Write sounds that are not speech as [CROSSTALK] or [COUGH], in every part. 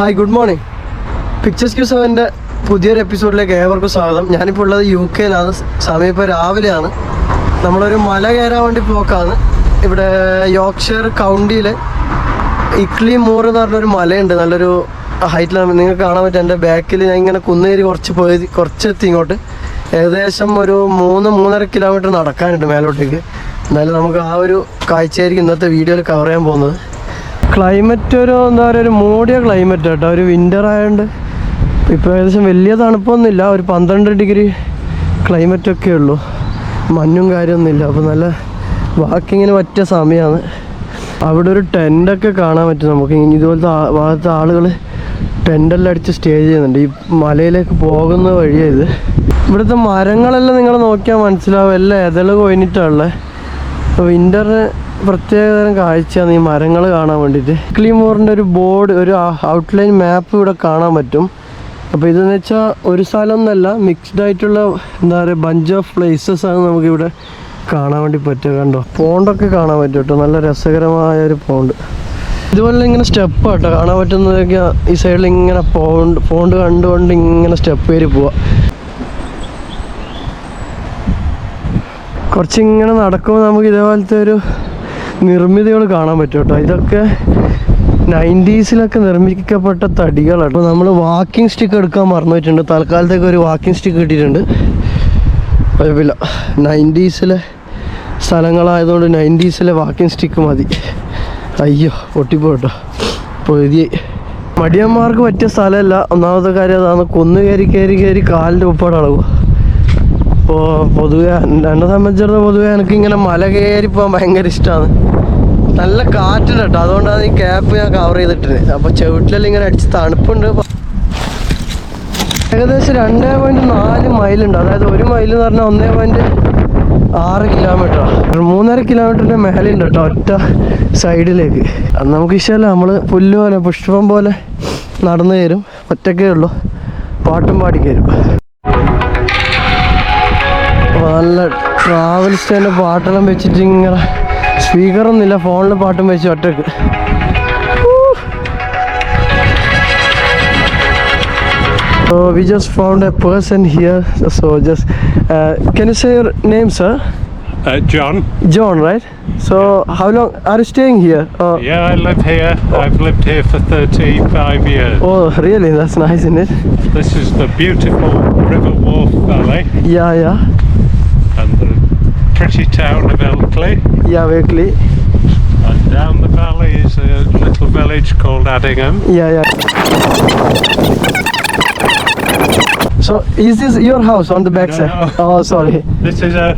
Hi good morning pictures Q സെവന്റെ പുതിയൊരു എപ്പിസോഡിലേക്ക് ഏവർക്കും സ്വാഗതം. ഞാനിപ്പോൾ ഉള്ളത് യു കെയിലാണ് സമയം ഇപ്പോൾ രാവിലെയാണ്. നമ്മളൊരു മല കയറാൻ വേണ്ടി പോക്കാണ്. ഇവിടെ യോക്ഷർ കൗണ്ടിയിലെ ഇക്ലി മൂർ എന്ന് പറഞ്ഞൊരു മലയുണ്ട്. നല്ലൊരു ഹൈറ്റിലാണ് നിങ്ങൾക്ക് കാണാൻ പറ്റും. എന്റെ ബാക്കിൽ ഞാൻ ഇങ്ങനെ കുന്നേരി കുറച്ച് പോയി കുറച്ചെത്തി ഇങ്ങോട്ട്. ഏകദേശം ഒരു മൂന്ന് മൂന്നര കിലോമീറ്റർ നടക്കാനുണ്ട് മേലോട്ടേക്ക്. എന്നാലും നമുക്ക് ആ ഒരു കാഴ്ചയായിരിക്കും ഇന്നത്തെ വീഡിയോയിൽ കവർ ചെയ്യാൻ പോകുന്നത്. ക്ലൈമറ്റ് ഒരു എന്താ പറയുക ഒരു മൂടിയ ക്ലൈമറ്റ് കേട്ടോ ഒരു വിന്റർ ആയതുകൊണ്ട് ഇപ്പോൾ ഏകദേശം വലിയ തണുപ്പൊന്നുമില്ല. ഒരു പന്ത്രണ്ട് ഡിഗ്രി ക്ലൈമറ്റ് ഒക്കെ ഉള്ളൂ. മഞ്ഞും കാര്യമൊന്നുമില്ല. അപ്പോൾ നല്ല വാക്കിങ്ങിന് പറ്റിയ സമയമാണ് അവിടെ ഒരു ടെന്റൊക്കെ കാണാൻ പറ്റും നമുക്ക്. ഇതുപോലത്തെ ഭാഗത്തെ ആളുകൾ ടെന്റെല്ലാം അടിച്ച് സ്റ്റേ ചെയ്യുന്നുണ്ട്. ഈ മലയിലേക്ക് പോകുന്ന വഴിയാണ് ഇത്. ഇവിടുത്തെ മരങ്ങളെല്ലാം നിങ്ങൾ നോക്കിയാൽ മനസ്സിലാവും. എല്ലാം എതൾ കൊയിഞ്ഞിട്ടാണുള്ളത് വിന്ററിന് പ്രത്യേകതരം കാഴ്ചയാണ് ഈ മരങ്ങൾ കാണാൻ വേണ്ടിയിട്ട്. ക്ലിമോറിന്റെ ഒരു ബോർഡ് ഒരു ഔട്ട്ലൈൻ മാപ്പ് ഇവിടെ കാണാൻ പറ്റും. അപ്പോൾ ഇതെന്ന് വെച്ചാൽ ഒരു സ്ഥലമൊന്നല്ല മിക്സ്ഡ് ആയിട്ടുള്ള എന്താ പറയുക ബഞ്ച് ഓഫ് പ്ലേസസ് ആണ് നമുക്കിവിടെ കാണാൻ വേണ്ടി പറ്റുക കണ്ടോ? പോണ്ടൊക്കെ കാണാൻ പറ്റും കേട്ടോ. നല്ല രസകരമായ ഒരു പോണ്ട് ഇതുപോലെ ഇങ്ങനെ സ്റ്റെപ്പ് കേട്ടോ കാണാൻ പറ്റുന്നതൊക്കെ ഈ സൈഡിൽ ഇങ്ങനെ പോണ്ട് പോണ്ട് കണ്ടുകൊണ്ട് ഇങ്ങനെ സ്റ്റെപ്പ് കയറി പോവാം. കുറച്ചിങ്ങനെ നടക്കുമ്പോൾ നമുക്ക് ഇതേപോലത്തെ ഒരു നിർമ്മിതികൾ കാണാൻ പറ്റും കേട്ടോ. ഇതൊക്കെ നയന്റീസിലൊക്കെ നിർമ്മിക്കപ്പെട്ട തടികളാണ് അപ്പോൾ നമ്മൾ വാക്കിംഗ് സ്റ്റിക്ക് എടുക്കാൻ മറന്നു വെച്ചിട്ടുണ്ട് തൽക്കാലത്തേക്ക് ഒരു വാക്കിംഗ് സ്റ്റിക്ക് കിട്ടിയിട്ടുണ്ട്. കുഴപ്പമില്ല. നയന്റീസിലെ സ്ഥലങ്ങളായതുകൊണ്ട് നയന്റീസിലെ വാക്കിംഗ് സ്റ്റിക്ക് മതി. അയ്യോ പൊട്ടിപ്പോട്ടോ പൊതിയെ മടിയന്മാർക്ക് പറ്റിയ സ്ഥലമല്ല. ഒന്നാമത്തെ കാര്യം അതാണ് കൊന്നു കയറി കയറി കയറി കാലിന്റെ ഉപ്പാട് അളവും. അപ്പോൾ പൊതുവെ എന്നെ സംബന്ധിച്ചിടത്തോളം പൊതുവെ എനിക്ക് ഇങ്ങനെ മല കയറി പോകാൻ ഭയങ്കര ഇഷ്ടമാണ് നല്ല കാറ്റുണ്ട് കേട്ടോ അതുകൊണ്ടാണ് ഈ ക്യാപ്പ് ഞാൻ കവർ ചെയ്തിട്ടുണ്ട് അപ്പോൾ ചവിട്ടിലെല്ലാം ഇങ്ങനെ അടിച്ച് തണുപ്പുണ്ട്. ഏകദേശം രണ്ടേ പോയിന്റ് നാല് മൈലുണ്ട് അതായത് ഒരു മൈൽ എന്ന് പറഞ്ഞാൽ ഒന്നേ പോയിന്റ് ആറ് കിലോമീറ്റർ മൂന്നര കിലോമീറ്ററിന്റെ മേലുണ്ട് കേട്ടോ ഒറ്റ സൈഡിലേക്ക് അത് നമുക്ക് ഇഷ്ടമല്ല നമ്മൾ പുല്ല് പോലെ പുഷ്പം പോലെ നടന്നു കയറും ഒറ്റക്കേ ഉള്ളൂ. പാട്ടും പാടി കയറും നല്ല ട്രാവൽ സ്റ്റൈലിൻ്റെ പാട്ടെല്ലാം വെച്ചിട്ട് ഇങ്ങനെ സ്പീക്കറൊന്നുമില്ല ഫോണിൽ പാട്ടും വെച്ച് ഒറ്റക്ക് So we just found a person here. So just uh, can you say your name, sir? Uh, John. John, right? So how long are you staying here? Uh, Yeah, I live here. I've lived here for 35 years. Oh, really? That's nice, isn't it? This is the beautiful River Wharf Valley Yeah, yeah, and the pretty town of Ilkley. yeah, Wakely. And down the valley is a little village called Addingham. Yeah, yeah. So is this your house on the back No, side? no. Oh, sorry. This is a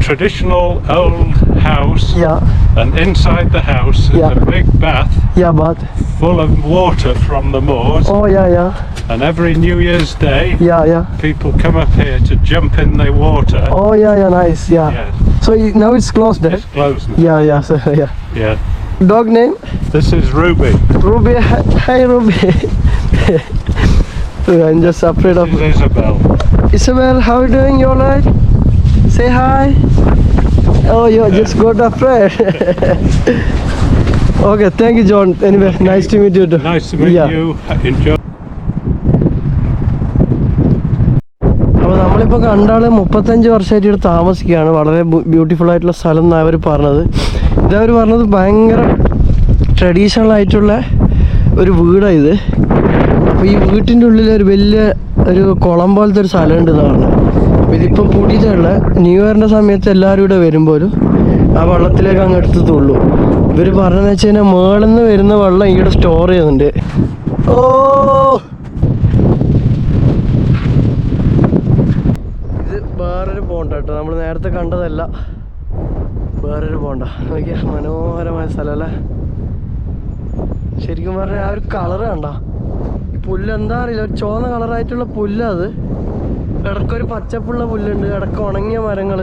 traditional old house, Yeah, and inside the house is Yeah. a big bath yeah, but full of water from the moors. oh yeah, yeah, And every New Year's Day, yeah, yeah. people come up here to jump in the water. Oh yeah, yeah, nice. Yeah. Yes, So now it's closed, eh? it's closed. now. Yeah, yeah, [LAUGHS] so, yeah. Yeah. Dog name? This is Ruby. Ruby. [LAUGHS] Hi, Ruby. [LAUGHS] I'm just afraid of This is Isabel. Isabel. How are you doing? You alright? Say hi. Oh, you just got afraid. Okay, thank you, John. Anyway, okay. nice to meet you. Too. Nice to meet Yeah. you. Enjoy. അപ്പോൾ നമ്മളിപ്പോൾ മുപ്പത്തഞ്ച് വർഷമായിട്ട് ഇവിടെ താമസിക്കുകയാണ് വളരെ beautiful ആയിട്ടുള്ള സ്ഥലം എന്നാണ് അവർ പറഞ്ഞത് ഇതവർ പറഞ്ഞത് ഭയങ്കര ട്രഡീഷണൽ ആയിട്ടുള്ള ഒരു വീടാണ് ഇത് അപ്പോൾ ഈ വീട്ടിന്റെ ഉള്ളിൽ ഒരു വലിയ ഒരു കുളം പോലത്തെ ഒരു സ്ഥലമുണ്ട് എന്ന് പറഞ്ഞു ഇതിപ്പോൾ പൂട്ടിയിട്ടുള്ള ന്യൂ ഇയറിന്റെ സമയത്ത് എല്ലാവരും ഇവിടെ വരുമ്പോഴും ആ വെള്ളത്തിലേക്ക് അങ്ങ് എടുത്ത് തുള്ളു. ഇവർ പറഞ്ഞെന്ന് വെച്ച് കഴിഞ്ഞാൽ മേളിൽ നിന്ന് വരുന്ന വെള്ളം ഇവിടെ സ്റ്റോർ ചെയ്യുന്നുണ്ട്. ഓ! ഇത് വേറൊരു പോണ്ട കേട്ടോ. നമ്മൾ നേരത്തെ കണ്ടതല്ല. വേറൊരു പോണ്ട നോക്കിയാ മനോഹരമായ സ്ഥലമല്ലേ ശരിക്കും പറഞ്ഞാൽ ആ ഒരു കളർ കണ്ട. ഈ പുല്ല് എന്താ അറിയില്ല. ഒരു ചുവന്ന കളറായിട്ടുള്ള പുല്ല് അത്. ഇടയ്ക്കൊരു പച്ചപ്പുള്ള പുല്ലുണ്ട്. ഇടയ്ക്ക് ഉണങ്ങിയ മരങ്ങൾ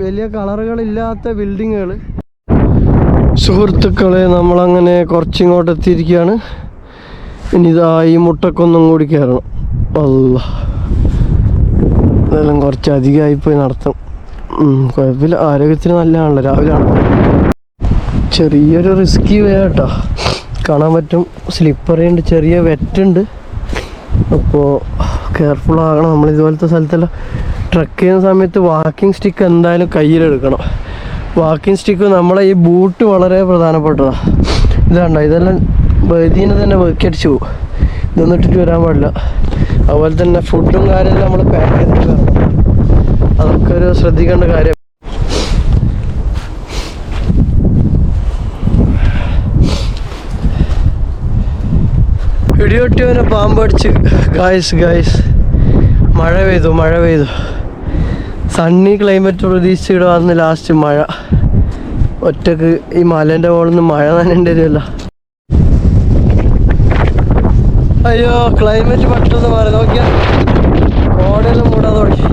വലിയ കളറുകളില്ലാത്ത ബിൽഡിങ്ങുകൾ സുഹൃത്തുക്കളെ നമ്മളങ്ങനെ കുറച്ചിങ്ങോട്ട് എത്തിയിരിക്കുകയാണ് ഇനി ഇതാ ഈ മുട്ടക്കൊന്നും കൂടി കയറണം. അല്ല ഇതെല്ലാം കുറച്ച് അധികമായി പോയി നടത്തും. കുഴപ്പമില്ല. ആരോഗ്യത്തിന് നല്ലതാണല്ലോ. രാവിലെ നടക്കും ചെറിയൊരു റിസ്കി വേ കേട്ടോ കാണാൻ പറ്റും. സ്ലിപ്പറിയുണ്ട് ചെറിയ വെറ്റുണ്ട് അപ്പോൾ കെയർഫുൾ ആകണം. നമ്മൾ ഇതുപോലത്തെ സ്ഥലത്തെല്ലാം ട്രക്ക് ചെയ്യുന്ന സമയത്ത് വാക്കിംഗ് സ്റ്റിക്ക് എന്തായാലും കയ്യിലെടുക്കണം. വാക്കിംഗ് സ്റ്റിക്ക് നമ്മളെ ഈ ബൂട്ട് വളരെ പ്രധാനപ്പെട്ടതാണ് ഇതാണ്ടോ ഇതെല്ലാം ബൈദീനെ തന്നെ വെക്കടിച്ചു പോകും. ഇതൊന്നും ഇട്ടിട്ട് വരാൻ പാടില്ല. അതുപോലെ തന്നെ ഫുഡും കാര്യമെല്ലാം നമ്മൾ പാക്ക് ചെയ്തിട്ട് വരണം. അതൊക്കെ ഒരു ശ്രദ്ധിക്കേണ്ട കാര്യം. ഇടിയൊട്ടിയവനെ പാമ്പടിച്ച് ഗായ്സ് ഗായ്സ് മഴ പെയ്തു മഴ പെയ്തു. സണ്ണി ക്ലൈമറ്റ് പ്രതീക്ഷിച്ച് ഇവിടെ വന്ന് ലാസ്റ്റ് മഴ. ഒറ്റയ്ക്ക് ഈ മലേന്റെ മുകളിൽ നിന്ന് മഴ നനേണ്ടി വരുമല്ല അയ്യോ ക്ലൈമറ്റ് പെട്ടെന്ന് മാറി. നോക്കിയാൽ കോടയെല്ലാം കൂടാതെ തുടങ്ങി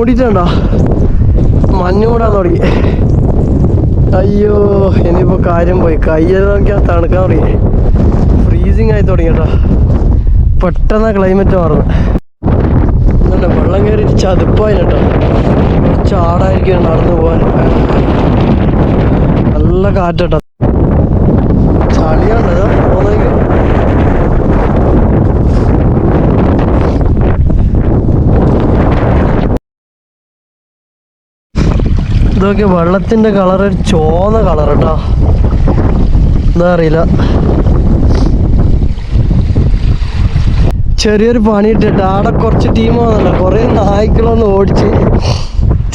മൂടിയിട്ടുണ്ടോ മഞ്ഞ് മൂടാൻ തുടങ്ങി. അയ്യോ ഇനിയിപ്പോ കാര്യം പോയി. കയ്യെല്ലാം തണുക്കാൻ തുടങ്ങി. ഫ്രീസിങ് ആയി തുടങ്ങി കേട്ടോ. പെട്ടെന്ന് ക്ലൈമറ്റ് മാറുന്നു. എന്നിട്ട് വെള്ളം കയറി ചതുപ്പായി കേട്ടോ. കുറച്ച് ആടായിരിക്കും നടന്നു പോകാൻ. നല്ല കാറ്റട്ടോ ഇതൊക്കെ വെള്ളത്തിന്റെ കളർ ഒരു ചോന്ന കളർ കേട്ടോ എന്താ അറിയില്ല. ചെറിയൊരു പണി ഇട്ടിട്ട് ആടെ കുറച്ച് ടീം വന്നല്ലോ കുറേ നായ്ക്കളൊന്ന് ഓടിച്ച്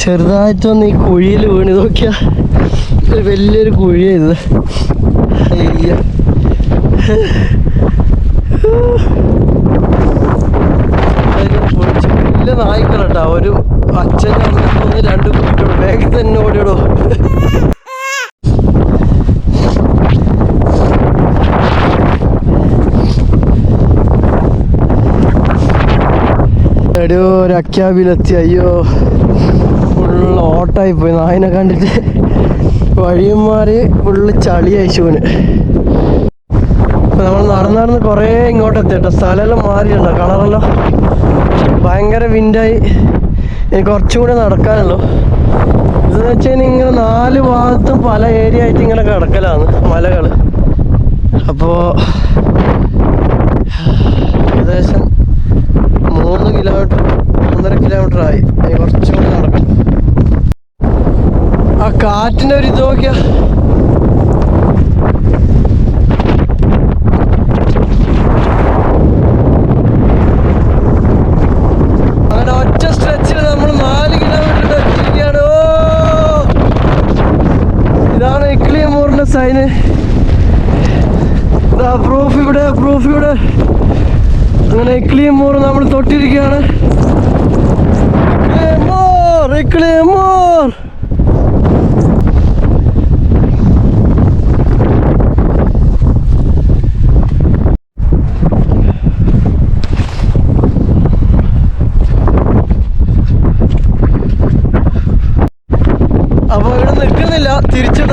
ചെറുതായിട്ടൊന്ന് ഈ കുഴിയിൽ വീണ് ഇതൊക്കെയാ ഒരു വലിയൊരു കുഴിയായത് അയ്യ. വലിയ നായ്ക്കളട്ടാ ഒരു അച്ഛൻ ഒന്ന് രണ്ട് മിനിറ്റ് വേഗം തന്നെ ഓടിയോടോ. എടോ ഒരു അയ്യോ. ഫുള്ള് ഓട്ടായി പോയി. നായനെ കണ്ടിട്ട് വഴിയും മാറി ഫുള്ള് ചളി അയച്ചുവിന് നമ്മൾ നടന്ന് നടന്ന് കുറേ ഇങ്ങോട്ട് എത്തി കേട്ടോ. സ്ഥലമെല്ലാം മാറിയുണ്ടോ കളറെല്ലാം ഭയങ്കര വിൻഡായി. ഇനി കുറച്ചും കൂടെ നടക്കാനുള്ളൂ ഇതെന്ന് വെച്ച് കഴിഞ്ഞാൽ ഇങ്ങനെ നാല് ഭാഗത്തും പല ഏരിയ ആയിട്ട് ഇങ്ങനെ കിടക്കലാണ് മലകൾ അപ്പോൾ ഏകദേശം മൂന്ന് കിലോമീറ്റർ മൂന്നര കിലോമീറ്റർ ആയി. ഇനി കുറച്ചും കൂടി നടക്കണം. ആ കാറ്റിന്റെ ഒരു ഇത് നോക്കിയാ. സൈന് പ്രൂഫ് ഇവിടെ പ്രൂഫ് ഇവിടെ. അങ്ങനെ ഇക്ലിയും മോറും നമ്മൾ തൊട്ടിരിക്കുകയാണ്. അപ്പൊ ഇവിടെ നിൽക്കുന്നില്ല തിരിച്ചു